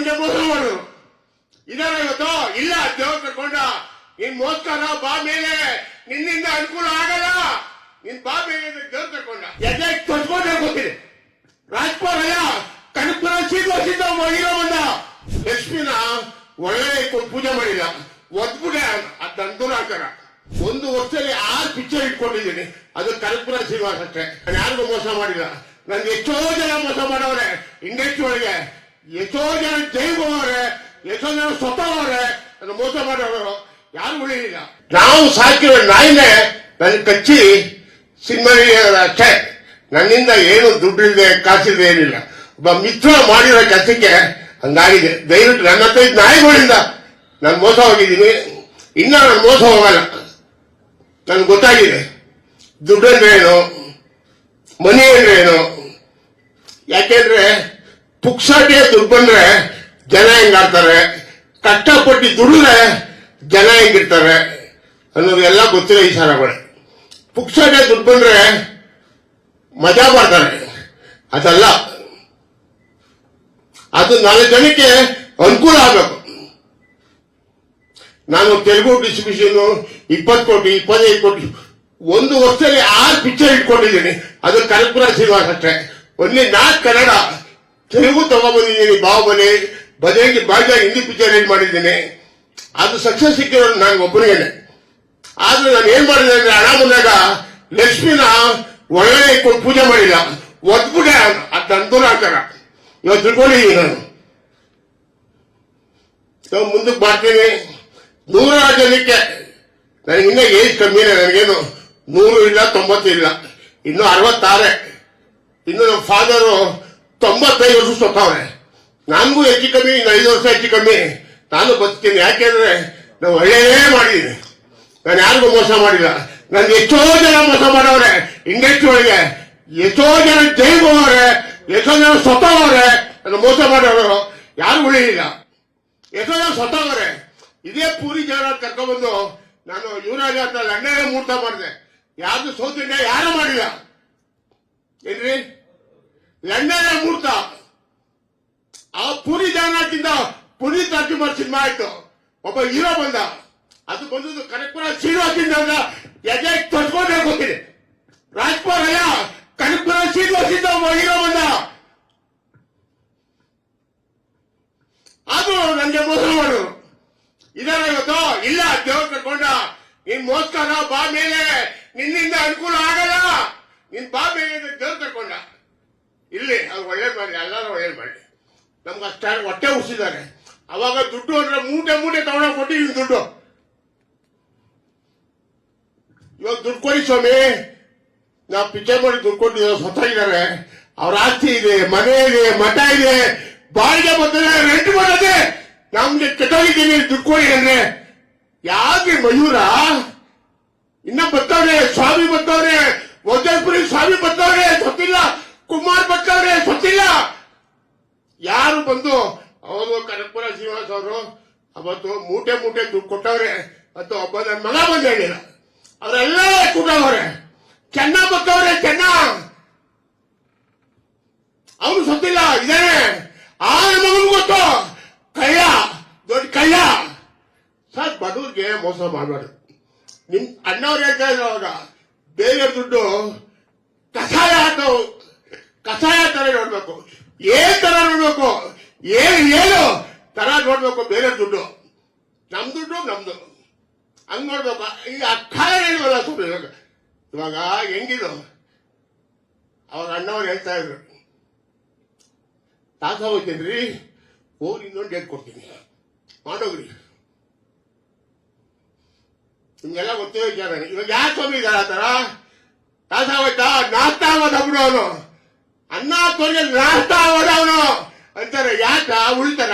ನನ್ಗೆ ಇದರ ಇವತ್ತು? ಇಲ್ಲ ದೇವ್ರ ಕರ್ಕೊಂಡ ನಿನ್ ಮೋಸ್ಕರ ಬಾ ಮೇಲೆ. ನಿನ್ನಿಂದ ಅನುಕೂಲ ಆಗಲ್ಲ. ನಿನ್ ಬಾ ಮೇಲೆ ದೇವ್ರ ಕರ್ಕೊಂಡ ಎದೆ ತೊಡ್ಕೊಂಡೆ ಗೊತ್ತಿದೆ. ರಾಜ್ಪಾಲ್ ಅಲ್ಲ, ಕನಕಪುರ ಸೀಟ್ ಮಹಿಳಾ ಬಂದ. ಲಕ್ಷ್ಮಿನ ಒಳ್ಳೆ ಪೂಜೆ ಮಾಡಿಲ್ಲ ಒದ್ಬಿಡೆ ಅದ್ ಹಾಕಾರ ಒಂದು ವರ್ಷದಲ್ಲಿ ಆರು ಪಿಕ್ಚರ್ ಇಟ್ಕೊಂಡಿದ್ದೀನಿ. ಅದು ಕನಕಪುರ ಶ್ರೀನಿವಾಸ ಅಷ್ಟೇ. ನಾನು ಯಾರಿಗೂ ಮೋಸ ಮಾಡಿಲ್ಲ. ನನ್ಗೆ ಎಷ್ಟೋ ಜನ ಮೋಸ ಮಾಡವ್ರೆ ಇಂಡಸ್ಟ್ರಿ ಒಳಗೆ ಎಷ್ಟೋ ಜನ ಎಷ್ಟೋ ಜನ ಸತ್ತವವ್ರೆ ನನ್ನ ಮೋಸ ಮಾಡೋರು ಯಾರು ಉಳಿಲಿಲ್ಲ ನಾವು ಸಾಕಿರೋ ನಾಯಿನೇ ನನ್ನ ಕಚ್ಚಿ ಅಷ್ಟೇ. ನನ್ನಿಂದ ಏನು ದುಡ್ಡಿಲ್ಲದೆ ಕಾಸಿಲ್ಲದೆ ಏನಿಲ್ಲ. ಒಬ್ಬ ಮಿತ್ರ ಮಾಡಿರೋ ಕೆಲಸಕ್ಕೆ ಹಂಗಾಗಿದೆ ದಯವಿಟ್ಟು ನನ್ನ ಹತ್ರ ಇದ್ದ ನಾಯಿಗಳಿಂದ ನಾನು ಮೋಸ ಹೋಗಿದ್ದೀನಿ. ಇನ್ನ ನಾನು ಮೋಸ ಹೋಗಲ್ಲ. ನನ್ಗೆ ಗೊತ್ತಾಗಿದೆ. ದುಡ್ಡು ಅಂದ್ರೆ ಏನು? ಮನಿ ಅಂದ್ರೆ ಏನು ಯಾಕೆಂದ್ರೆ ಪುಕ್ಸಾಟೆ ದುಡ್ಡು ಬಂದ್ರೆ ಜನ ಹೆಂಗಾಡ್ತಾರೆ ಕಷ್ಟಪಟ್ಟು ದುಡಿದ್ರೆ ಜನ ಹೆಂಗಿರ್ತಾರೆ ಅನ್ನೋದೆಲ್ಲ ಗೊತ್ತಿರೋ ಈ ಸಾರಗಳು ಪುಕ್ಸಾಟೆ ದುಡ್ಡು ಬಂದ್ರೆ ಮಜಾ ಮಾಡ್ತಾರೆ. ಅದಲ್ಲ. ಅದು ನಾಲ್ಕು ಜನಕ್ಕೆ ಅನುಕೂಲ ಆಗಬೇಕು. ನಾನು ತೆಲುಗು ಡಿಸ್ಟ್ರಿಬ್ಯೂಷನ್ ಇಪ್ಪತ್ತು ಕೋಟಿ, ಇಪ್ಪತ್ತೈದು ಕೋಟಿ, ಒಂದು ವರ್ಷದಲ್ಲಿ ಆರು ಪಿಕ್ಚರ್ ಇಟ್ಕೊಂಡಿದ್ದೀನಿ. ಅದು ಕನಕಪುರ ಶ್ರೀನಿವಾಸ್ ಅಷ್ಟೇ. ಒಂದೇ ನಾಲ್ಕು ಕನ್ನಡ. ತೆಲುಗು ತಗೊಂಡ್ಬಂದಿದ್ದೀನಿ ಬಾಹುಬಲಿ ಬದಲಿಗೆ ಬಾಜಾ ಹಿಂದಿ ಪಿಕ್ಚರ್ ಏನ್ ಮಾಡಿದ್ದೀನಿ. ಅದು ಸಕ್ಸಸ್ ಸಿಕ್ಕಿರೋದು ನಾನು ಒಬ್ಬನಿಗೇನೆ ಆದ್ರೆ ನಾನು ಏನ್ ಮಾಡಿದೆ ಅಂದ್ರೆ ಹಣ ಬಂದಾಗ ಲಕ್ಷ್ಮಿನ ಒಳ್ಳೆ ಇಟ್ಕೊಂಡು ಪೂಜೆ ಮಾಡಿಲ್ಲ. ಒದ್ಬಿಟ್ಟೆ ಅಂತೂರ ಹಾಕಾರ ಇವತ್ತು ತಿಳ್ಕೊಂಡಿದ್ದೀನಿ ನಾನು. ನಾವು ಮುಂದಕ್ಕೆ ಮಾಡ್ತೀನಿ. ನೂರಾರು ಜನಕ್ಕೆ, ನನಗೆ ಇನ್ನೂ ಏಜ್ ಕಮ್ಮಿನೇ ನನಗೇನು ನೂರು ಇಲ್ಲ, ತೊಂಬತ್ತು ಇಲ್ಲ. ಇನ್ನು ಅರವತ್ತಾರೆ. ಇನ್ನು ನಮ್ಮ ಫಾದರು ತೊಂಬತ್ತೈದು ವರ್ಷ ಸತ್ತವ್ರೆ ನನಗೂ ಹೆಚ್ಚು ಕಮ್ಮಿ, ಇನ್ನು ಐದು ವರ್ಷ ಹೆಚ್ಚು ಕಮ್ಮಿ. ನಾನು ಬದುಕ್ತೀನಿ, ಯಾಕೆಂದ್ರೆ ನಾವು ಒಳ್ಳೆಯದೇ ಮಾಡಿದ್ದೀನಿ ನಾನು ಯಾರಿಗೂ ಮೋಸ ಮಾಡಿಲ್ಲ. ನನ್ಗೆ ಎಷ್ಟೋ ಜನ ಮೋಸ ಮಾಡವ್ರೆ ಇಂಡಸ್ಟ್ರಿ ಒಳಗೆ ಎಷ್ಟೋ ಜನ ಜೈಲ್ಗೆ ಹೋಗವ್ರೆ ಎಷ್ಟೋ ಜನ ಸತ್ತವ್ರೆ ನಾನು ಮೋಸ ಮಾಡೋರು ಯಾರು ಉಳಿಲಿಲ್ಲ ಎಷ್ಟೋ ಜನ ಸತ್ತವ್ರೆ ಇದೇ ಪೂರಿ ಜನ ಕರ್ಕೊಂಡ್ಬಂದು ನಾನು ಯುವರಾಜ ಅಂತ ಲಂಡನ್ ಮೂರ್ತ ಮಾಡಿದೆ. ಯಾರು ಸೌತ್ ಇಂಡಿಯಾ ಯಾರು ಮಾಡಿಲ್ಲ. ಏನ್ರಿ? ಲಂಡನ್ ಮೂರ್ತ ಆ ಪುರಿ ಜಾಗನಾಥಿಂದ ಪುರಿ ರಾಜ್ಕುಮಾರ್ ಸಿನಿಮಾ ಆಯ್ತು. ಒಬ್ಬ ಹೀರೋ ಬಂದ. ಅದು ಬಂದದ್ದು ಕನಕಪುರ ಶ್ರೀನಿವಾಸಿಂದ ಎದೆ ತೊಡ್ಕೊಂಡೆ ಗೊತ್ತಿದೆ ರಾಜ್ಪಾಲ್ ಅಲ್ಲ ಕನಕಪುರ ಶ್ರೀನಿವಾಸಿಂದ ಒಬ್ಬ ಹೀರೋ ಬಂದ. ಅದು ನನಗೆ ಮೋಸ ಮಾಡೋರು ಇದರ ಇವತ್ತು ಇಲ್ಲ, ದೇವ್ರ ಕರ್ಕೊಂಡ. ನಿನ್ ಮೋಸ್ಕರ ಬಾ ಮೇಲೆ ನಿನ್ನಿಂದ ಅನುಕೂಲ ಆಗಲ್ಲ. ನಿನ್ ಬಾ ಮೇಲೆ ದೇವ್ರ ಕರ್ಕೊಂಡ. ಇಲ್ಲಿ, ಅದು ಒಳ್ಳೇದು ಮಾಡಿ ಎಲ್ಲರೂ ಒಳ್ಳೇದು ಮಾಡಿ ನಮ್ಗೆ ಅಷ್ಟಾಗಿ ಹೊಟ್ಟೆ ಉಸಿದ್ದಾರೆ ಅವಾಗ ದುಡ್ಡು ಅಂದ್ರೆ ಮೂಟೆ ಮೂಟೆ ತಗೊಂಡೋಗಿ ಕೊಟ್ಟಿದ್ದೀನಿ ದುಡ್ಡು. ಇವಾಗ ದುಡ್ಡು ಕೊಡಿ ಸ್ವಾಮಿ. ನಾವು ಪಿಕ್ಚರ್ ಮಾಡಿ ದುಡ್ಡು ಕೊಟ್ಟು ಸ್ವತಃ ಇದ್ದಾರೆ ಅವ್ರ ಆಸ್ತಿ ಇದೆ, ಮನೆ ಇದೆ, ಮಠ ಇದೆ. ಬಾಡಿಗೆ ಬರ್ತದೆ ರೆಂಟ್ ಬರ್ತದೆ ನಮ್ಗೆ ಕೆಟ್ಟೋಗಿದ್ದೀನಿ, ದುಡ್ಡು ಕೊಡಿ ಅಂದ್ರೆ. ಯಾಕೆ ಮಯೂರ? ಇನ್ನ ಬರ್ತಾವ್ರೆ ಸ್ವಾಮಿ ಬರ್ತಾವ್ರೆ ವಜ್ರಪುರಿ ಸ್ವಾಮಿ ಬರ್ತಾವ್ರೆ ಗೊತ್ತಿಲ್ಲ ಕುಮಾರ್ ಬರ್ತಾವ್ರೆ ಗೊತ್ತಿಲ್ಲ ಯಾರು ಬಂದು ಅವರು ಕನಕಪುರ ಶ್ರೀನಿವಾಸ್ ಅವರು ಅವತ್ತು ಮೂಟೆ ಮೂಟೆ ದುಡ್ಡು ಕೊಟ್ಟವ್ರೆ, ಮತ್ತು ಒಬ್ಬ ನನ್ನ ಮಗ ಬಂದ ಹೇಳಿಲ್ಲ. ಅವರೆಲ್ಲ ಕೂಟವ್ರೆ ಚೆನ್ನ ಬತ್ತವ್ರೆ, ಚೆನ್ನ. ಅವನು ಸತ್ತಿಲ್ಲ, ಇದಾನೆ. ಆ ಮಗನ್ ಗೊತ್ತು. ಕಳ್ಳ ದೊಡ್ಡ ಕಳ್ಳ ಸರ್, ಬಡವ್ರಿಗೆ ಮೋಸ ಮಾಡಬಾರ್ದು ನಿಮ್ ಅಣ್ಣವ್ರು ಹೇಳ್ತಾ ಇದ್ರು ಅವಾಗ ಬೇರೆ ದುಡ್ಡು ಕಷಾಯ ಕಷಾಯ ತರ ನೋಡ್ಬೇಕು. ಏನ್ ತರ ನೋಡ್ಬೇಕು? ಏನು ಏನು? ತರ ನೋಡ್ಬೇಕು, ಬೇರೆ ದುಡ್ಡು. ನಮ್ ದುಡ್ಡು, ನಮ್ದು. ಹಂಗ್ ನೋಡ್ಬೇಕು. ಈಗ ಅಕ್ಕಾಯ ಹೇಳುವಲ್ಲ ಸುಮ್ಮನೆ ಇವಾಗ? ಇವಾಗ ಹೆಂಗಿದು? ಅವಾಗ ಅಣ್ಣವ್ರು ಹೇಳ್ತಾ ಇದ್ರು. ತಾತ ಹೋಗ್ತೀನಿ ಹೋಗಿ ಇನ್ನೊಂದು ಡೇಟ್ ಕೊಡ್ತೀನಿ. ಮಾಡೋಗ್ರಿ. ನಿಮ್ಗೆಲ್ಲ ಗೊತ್ತೇ ವಿಚಾರ ಇವಾಗ ಯಾಕೆ ಸ್ವಾಮಿ ಇದಾರ ಆ ಥರ? ತಾತ ಹೋಯ್ತಾ ನಾಷ್ಟ ಅವನು ಅನ್ನ ತೊಂದ್ರೆ ನಾಷ್ಟ ಅವನು. ಅಂತಾರೆ ಯಾಕ ಉಳ್ತಾರ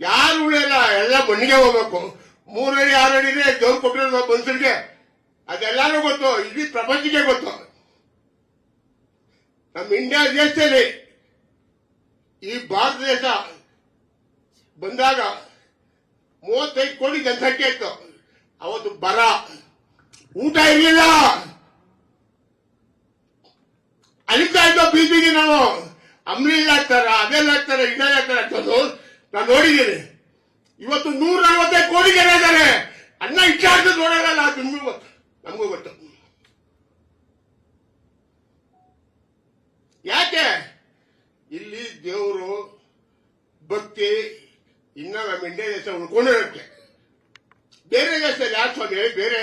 ಯಾರು ಉಳಿಯಲ್ಲ? ಎಲ್ಲ ಮಣ್ಣಿಗೆ ಹೋಗ್ಬೇಕು. ಮೂರಡಿ ಅಡಿ ಆರು ಅಡಿನೇ ದೇವ್ರು ಕೊಟ್ಟಿರೋದು ಮನುಷ್ಯರಿಗೆ ಅದೆಲ್ಲಾನು ಗೊತ್ತು. ಇಡೀ ಪ್ರಪಂಚಕ್ಕೆ ಗೊತ್ತು. ನಮ್ಮ ಇಂಡಿಯಾ ದೇಶದಲ್ಲಿ ಈ ಭಾರತ ದೇಶ ಬಂದಾಗ ಮೂವತ್ತೈದು ಕೋಟಿ ಜನಸಂಖ್ಯೆ ಇತ್ತು. ಅವತ್ತು ಬರ. ಊಟ ಇರಲಿಲ್ಲ. ಅಲ್ಲಿ ಇದ್ದೋ ನಾವು. ಅಂಬ್ಲಿಲ್ ಹಾಕ್ತಾರ ಅದೆಲ್ಲ ಹಾಕ್ತಾರೆ ಇದೆಲ್ಲ ಹಾಕ್ತಾರೆ ಅಂತಂದು ನಾನು ನೋಡಿದ್ದೀನಿ. ಇವತ್ತು ನೂರ ನಲವತ್ತೈದು ಕೋಟಿ ಜನ ಇದ್ದಾರೆ. ಅನ್ನ ಇಚ್ಛಾರ್ಥ ನೋಡೋಲ್ಲ ನಿಮಗೂ ಗೊತ್ತು. ನಮಗೂ ಗೊತ್ತು. ಯಾಕೆ? ಇಲ್ಲಿ ದೇವರು ಭಕ್ತಿ, ಇನ್ನ ನಮ್ಮ ಇಂಡಿಯಾ ದೇಶ ಉಳ್ಕೊಂಡಿರುತ್ತೆ ಬೇರೆ ದೇಶದಲ್ಲಿ ಯಾರು ಸ್ವಾಮಿ? ಬೇರೆ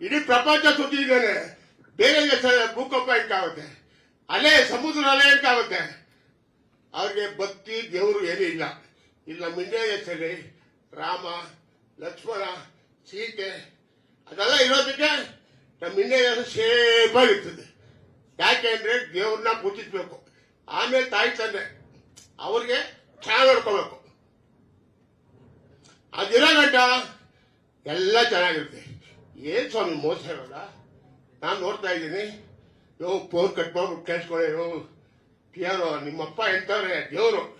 ಇಡೀ ಪ್ರಪಂಚ ಸುತ್ತಿದ್ದಾನೆ ಬೇರೆ ದೇಶ ಭೂಕಂಪ ಎಂಟಾಗುತ್ತೆ ಅಲೆ, ಸಮುದ್ರ ಅಲೆ ಹೆಂಗಾಗುತ್ತೆ ಅವ್ರಿಗೆ ಭಕ್ತಿ ದೇವರು ಏನೂ ಇಲ್ಲ. ಇಲ್ಲಿ ನಮ್ಮ ಇಂಡಿಯಾ ರಾಮ, ಲಕ್ಷ್ಮಣ, ಸೀತೆ, ಅದೆಲ್ಲ ಇರೋದಕ್ಕೆ ನಮ್ಮ ಇಂಡಿಯಾ ಸೇಫ್ ಆಗಿರ್ತದೆ ಯಾಕೆ ಅಂದ್ರೆ ದೇವ್ರನ್ನ ಪೂಜಿಸ್ಬೇಕು. ಆಮೇಲೆ ತಾಯಿ ತಂದೆ, ಅವ್ರಿಗೆ ಚೆನ್ನಾಗಿ ನೋಡ್ಕೋಬೇಕು. ಅದಿರೋ ಗಂಟ ಎಲ್ಲ ಚೆನ್ನಾಗಿರುತ್ತೆ. ಏನ್ ಸ್ವಾಮಿ ಮೋಸ ಇರೋಲ್ಲ? ನಾನು ನೋಡ್ತಾ ಇದ್ದೀನಿ. ಯೋ ಫೋನ್ ಕಟ್ ಮಾಡ್ಬಿಟ್ಟು ಕೇಳಿಸ್ಕೊಳ್ಳಿ ಯಾರು ನಿಮ್ಮಪ್ಪ ಎಂತವ್ರೆ ದೇವರು.